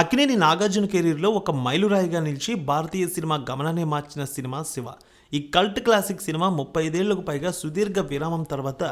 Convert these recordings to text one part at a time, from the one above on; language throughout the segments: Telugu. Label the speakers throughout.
Speaker 1: అక్కినేని నాగార్జున కెరీర్లో ఒక మైలురాయిగా నిలిచి భారతీయ సినిమా గమనాన్ని మార్చిన సినిమా శివ. ఈ కల్ట్ క్లాసిక్ సినిమా ముప్పై ఐదేళ్ళకు పైగా సుదీర్ఘ విరామం తర్వాత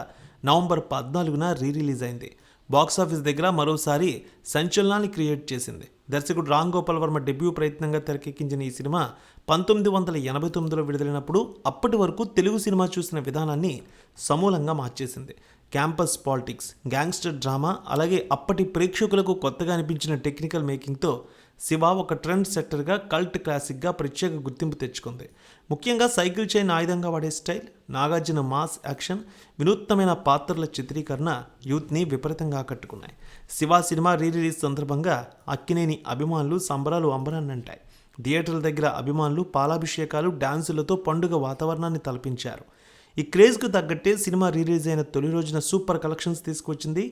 Speaker 1: నవంబర్ పద్నాలుగున రీ రిలీజ్ అయింది బాక్సాఫీస్ దగ్గర మరోసారి సంచలనాన్ని క్రియేట్ చేసింది. దర్శకుడు రామ్ గోపాల్ వర్మ డెబ్యూ ప్రయత్నంగా తెరకెక్కించిన ఈ సినిమా పంతొమ్మిది వందల ఎనభై తొమ్మిదిలో విడుదలైనప్పుడు అప్పటి వరకు తెలుగు సినిమా చూసిన విధానాన్ని సమూలంగా మార్చేసింది. క్యాంపస్ పాలిటిక్స్ గ్యాంగ్స్టర్ డ్రామా అలాగే అప్పటి ప్రేక్షకులకు కొత్తగా అనిపించిన టెక్నికల్ మేకింగ్తో శివ ఒక ట్రెండ్ సెక్టర్గా కల్ట్ క్లాసిక్గా ప్రత్యేక గుర్తింపు తెచ్చుకుంది. ముఖ్యంగా సైకిల్ చైన్ ఆయుధంగా వాడే స్టైల్ నాగార్జున మాస్ యాక్షన్ వినూత్నమైన పాత్రల చిత్రీకరణ యూత్ని విపరీతంగా ఆకట్టుకున్నాయి. శివ సినిమా రీ రిలీజ్ సందర్భంగా అక్కినేని అభిమానులు సంబరాలు అంబరాన్నంటాయి. థియేటర్ల దగ్గర అభిమానులు పాలాభిషేకాలు డాన్సులతో పండుగ వాతావరణాన్ని తలపించారు. ఈ క్రేజ్కు తగ్గట్టే సినిమా రిలీజ్ అయిన తొలి రోజున సూపర్ కలెక్షన్స్ తీసుకొచ్చింది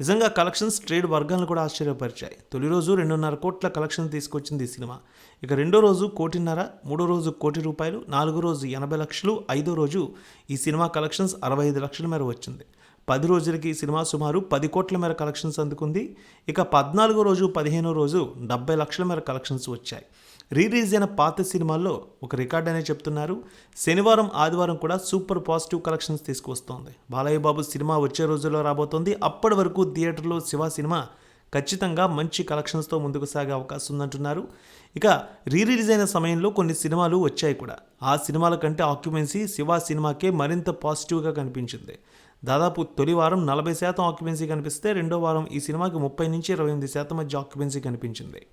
Speaker 1: నిజంగా కలెక్షన్స్ ట్రేడ్ వర్గాలను కూడా ఆశ్చర్యపరిచాయి. తొలి రోజు రెండున్నర కోట్ల కలెక్షన్ తీసుకొచ్చింది ఈ సినిమా. ఇక రెండో రోజు కోటిన్నర మూడో రోజు కోటి రూపాయలు నాలుగో రోజు ఎనభై లక్షలు ఐదో రోజు ఈ సినిమా కలెక్షన్స్ అరవై ఐదు లక్షల మేర వచ్చింది. పది రోజులకి ఈ సినిమా సుమారు పది కోట్ల మేర కలెక్షన్స్ అందుకుంది. ఇక పద్నాలుగో రోజు పదిహేనో రోజు డెబ్బై లక్షల మేర కలెక్షన్స్ వచ్చాయి. రిలీజ్ అయిన పాత సినిమాల్లో ఒక రికార్డ్ అనే చెప్తున్నారు. శనివారం ఆదివారం కూడా సూపర్ పాజిటివ్ కలెక్షన్స్ తీసుకొస్తోంది బాలయ్య బాబు సినిమా వచ్చే రోజుల్లో రాబోతోంది. అప్పటి వరకు థియేటర్లో శివ సినిమా ఖచ్చితంగా మంచి కలెక్షన్స్తో ముందుకు సాగే అవకాశం ఉందంటున్నారు. ఇక రీ రిలీజ్ అయిన సమయంలో కొన్ని సినిమాలు వచ్చాయి కూడా. ఆ సినిమాల కంటే ఆక్యుపెన్సీ శివ సినిమాకే మరింత పాజిటివ్గా కనిపించింది. దాదాపు తొలి వారం నలభై శాతం ఆక్యుపెన్సీ కనిపిస్తే రెండో వారం ఈ సినిమాకి ముప్పై నుంచి ఇరవై ఎనిమిది శాతం మధ్య ఆక్యుపెన్సీ కనిపించింది.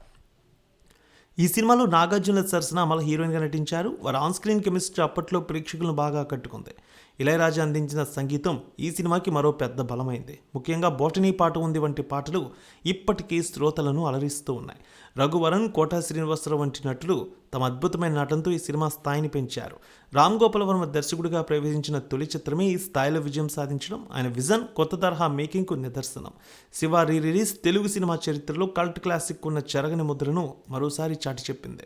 Speaker 1: ఈ సినిమాలో నాగార్జున సరసన అమల హీరోయిన్గా నటించారు. వారి ఆన్ స్క్రీన్ కెమిస్ట్రీ అప్పట్లో ప్రేక్షకులను బాగా ఆకట్టుకుంది. ఇళయరాజా అందించిన సంగీతం ఈ సినిమాకి మరో పెద్ద బలమైంది. ముఖ్యంగా బోటనీ పాట ఉంది వంటి పాటలు ఇప్పటికీ శ్రోతలను అలరిస్తూ ఉన్నాయి. రఘువరన్ కోటా శ్రీనివాసరావు వంటి నటులు తమ అద్భుతమైన నటనతో ఈ సినిమా స్థాయిని పెంచారు. రామ్ గోపాల్ వర్మ దర్శకుడిగా ప్రవేశించిన తొలి చిత్రమే ఈ స్థాయిలో విజయం సాధించడం ఆయన విజన్ కొత్త తరహా మేకింగ్కు నిదర్శనం. శివ రీ రిలీజ్ తెలుగు సినిమా చరిత్రలో కల్ట్ క్లాసిక్ ఉన్న చెరగని ముద్రను మరోసారి చాటి చెప్పింది.